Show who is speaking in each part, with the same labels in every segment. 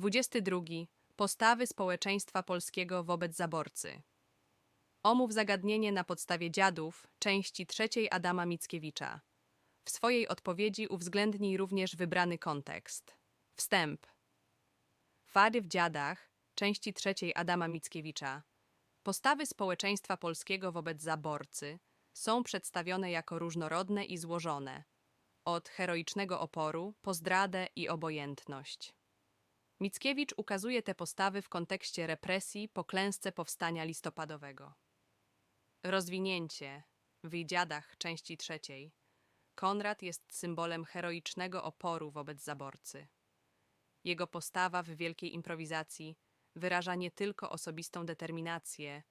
Speaker 1: 22. Postawy społeczeństwa polskiego wobec zaborcy. Omów zagadnienie na podstawie dziadów, części trzeciej Adama Mickiewicza. W swojej odpowiedzi uwzględnij również wybrany kontekst. Wstęp. Wady w dziadach, części trzeciej Adama Mickiewicza. Postawy społeczeństwa polskiego wobec zaborcy są przedstawione jako różnorodne i złożone, od heroicznego oporu po zdradę i obojętność. Mickiewicz ukazuje te postawy w kontekście represji po klęsce powstania listopadowego. Rozwinięcie w dziadach części trzeciej. Konrad jest symbolem heroicznego oporu wobec zaborcy. Jego postawa w wielkiej improwizacji wyraża nie tylko osobistą determinację,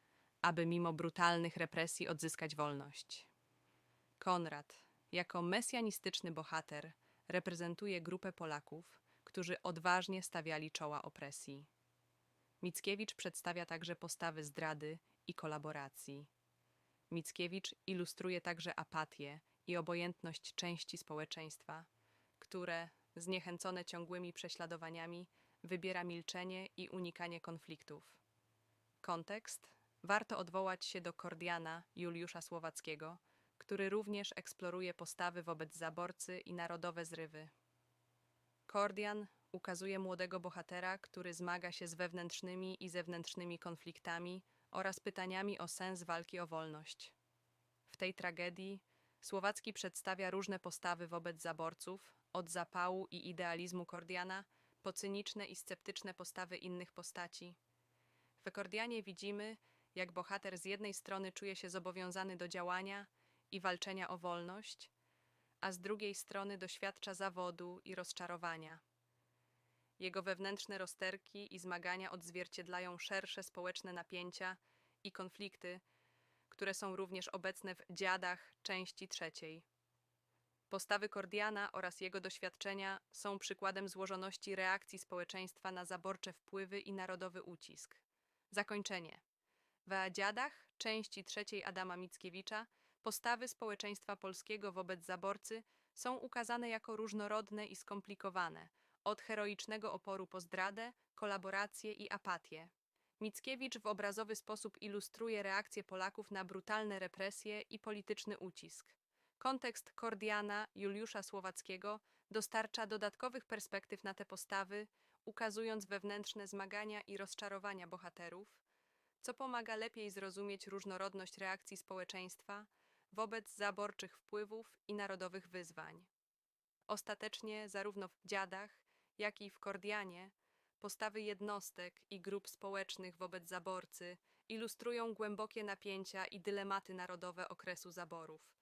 Speaker 1: aby mimo brutalnych represji odzyskać wolność. Konrad, jako mesjanistyczny bohater, reprezentuje grupę Polaków, którzy odważnie stawiali czoła opresji. Mickiewicz przedstawia także postawy zdrady i kolaboracji. Mickiewicz ilustruje także apatię i obojętność części społeczeństwa, które, zniechęcone ciągłymi prześladowaniami, wybiera milczenie i unikanie konfliktów. Kontekst warto odwołać się do Kordiana Juliusza Słowackiego, który również eksploruje postawy wobec zaborcy i narodowe zrywy. Kordian ukazuje młodego bohatera, który zmaga się z wewnętrznymi i zewnętrznymi konfliktami oraz pytaniami o sens walki o wolność. W tej tragedii Słowacki przedstawia różne postawy wobec zaborców, od zapału i idealizmu Kordiana po cyniczne i sceptyczne postawy innych postaci. W Kordianie widzimy, jak bohater z jednej strony czuje się zobowiązany do działania i walczenia o wolność, a z drugiej strony doświadcza zawodu i rozczarowania. Jego wewnętrzne rozterki i zmagania odzwierciedlają szersze społeczne napięcia i konflikty, które są również obecne w dziadach części trzeciej. Postawy Kordiana oraz jego doświadczenia są przykładem złożoności reakcji społeczeństwa na zaborcze wpływy i narodowy ucisk. Zakończenie. W dziadach części trzeciej Adama Mickiewicza postawy społeczeństwa polskiego wobec zaborcy są ukazane jako różnorodne i skomplikowane, od heroicznego oporu po zdradę, kolaborację i apatię. Mickiewicz w obrazowy sposób ilustruje reakcje Polaków na brutalne represje i polityczny ucisk. Kontekst Kordiana Juliusza Słowackiego dostarcza dodatkowych perspektyw na te postawy, ukazując wewnętrzne zmagania i rozczarowania bohaterów, co pomaga lepiej zrozumieć różnorodność reakcji społeczeństwa wobec zaborczych wpływów i narodowych wyzwań. Ostatecznie, zarówno w dziadach, jak i w Kordianie, postawy jednostek i grup społecznych wobec zaborcy ilustrują głębokie napięcia i dylematy narodowe okresu zaborów.